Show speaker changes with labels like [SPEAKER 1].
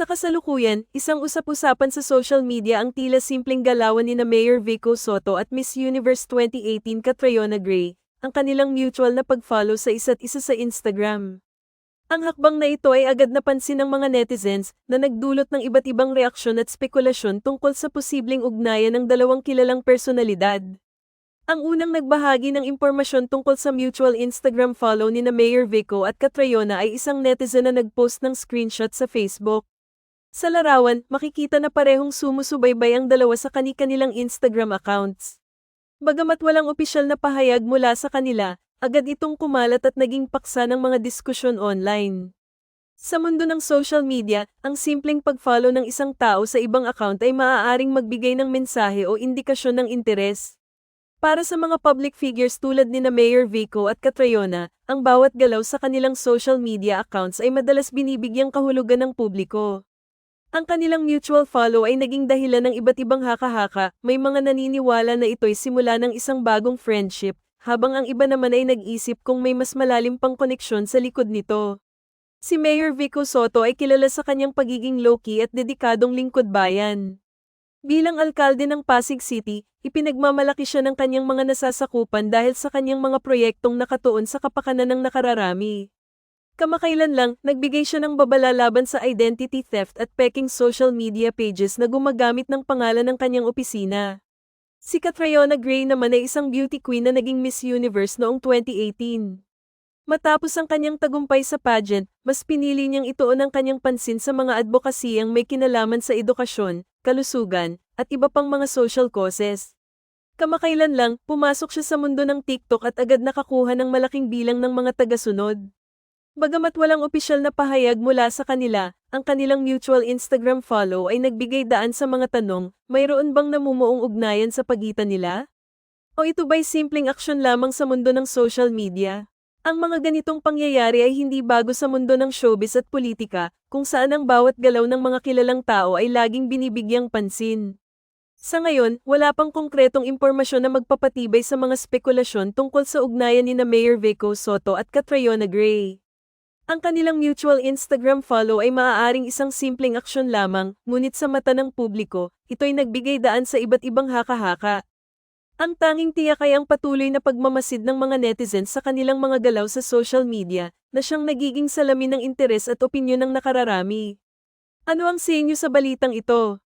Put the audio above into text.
[SPEAKER 1] Sa kasalukuyan, isang usap-usapan sa social media ang tila simpleng galawan ni na Mayor Vico Soto at Miss Universe 2018 Catriona Gray, ang kanilang mutual na pag-follow sa isa't isa sa Instagram. Ang hakbang na ito ay agad napansin ng mga netizens na nagdulot ng iba't ibang reaksyon at spekulasyon tungkol sa posibleng ugnayan ng dalawang kilalang personalidad. Ang unang nagbahagi ng impormasyon tungkol sa mutual Instagram follow ni na Mayor Vico at Catriona ay isang netizen na nagpost ng screenshot sa Facebook. Sa larawan, makikita na parehong sumusubaybay ang dalawa sa kani-kanilang Instagram accounts. Bagamat walang opisyal na pahayag mula sa kanila, agad itong kumalat at naging paksa ng mga diskusyon online. Sa mundo ng social media, ang simpleng pag-follow ng isang tao sa ibang account ay maaaring magbigay ng mensahe o indikasyon ng interes. Para sa mga public figures tulad ni na Mayor Vico at Catriona, ang bawat galaw sa kanilang social media accounts ay madalas binibigyang kahulugan ng publiko. Ang kanilang mutual follow ay naging dahilan ng iba't ibang haka-haka, may mga naniniwala na ito'y simula ng isang bagong friendship, habang ang iba naman ay nag-isip kung may mas malalim pang koneksyon sa likod nito. Si Mayor Vico Soto ay kilala sa kanyang pagiging low-key at dedikadong lingkod bayan. Bilang alkalde ng Pasig City, ipinagmamalaki siya ng kanyang mga nasasakupan dahil sa kanyang mga proyektong nakatuon sa kapakanan ng nakararami. Kamakailan lang, nagbigay siya ng babala laban sa identity theft at peking social media pages na gumagamit ng pangalan ng kanyang opisina. Si Catriona Gray naman ay isang beauty queen na naging Miss Universe noong 2018. Matapos ang kanyang tagumpay sa pageant, mas pinili niyang ituon ang kanyang pansin sa mga advokasiyang may kinalaman sa edukasyon, kalusugan, at iba pang mga social causes. Kamakailan lang, pumasok siya sa mundo ng TikTok at agad nakakuha ng malaking bilang ng mga tagasunod. Bagamat walang opisyal na pahayag mula sa kanila, ang kanilang mutual Instagram follow ay nagbigay daan sa mga tanong, mayroon bang namumuong ugnayan sa pagitan nila? O ito ba'y simpleng aksyon lamang sa mundo ng social media? Ang mga ganitong pangyayari ay hindi bago sa mundo ng showbiz at politika, kung saan ang bawat galaw ng mga kilalang tao ay laging binibigyang pansin. Sa ngayon, wala pang konkretong impormasyon na magpapatibay sa mga spekulasyon tungkol sa ugnayan ni na Mayor Vico Soto at Catriona Gray. Ang kanilang mutual Instagram follow ay maaaring isang simpleng aksyon lamang, ngunit sa mata ng publiko, ito'y nagbigay daan sa iba't ibang haka-haka. Ang tanging tiyak ay ang patuloy na pagmamasid ng mga netizens sa kanilang mga galaw sa social media, na siyang nagiging salamin ng interes at opinyon ng nakararami. Ano ang sa inyo sa balitang ito?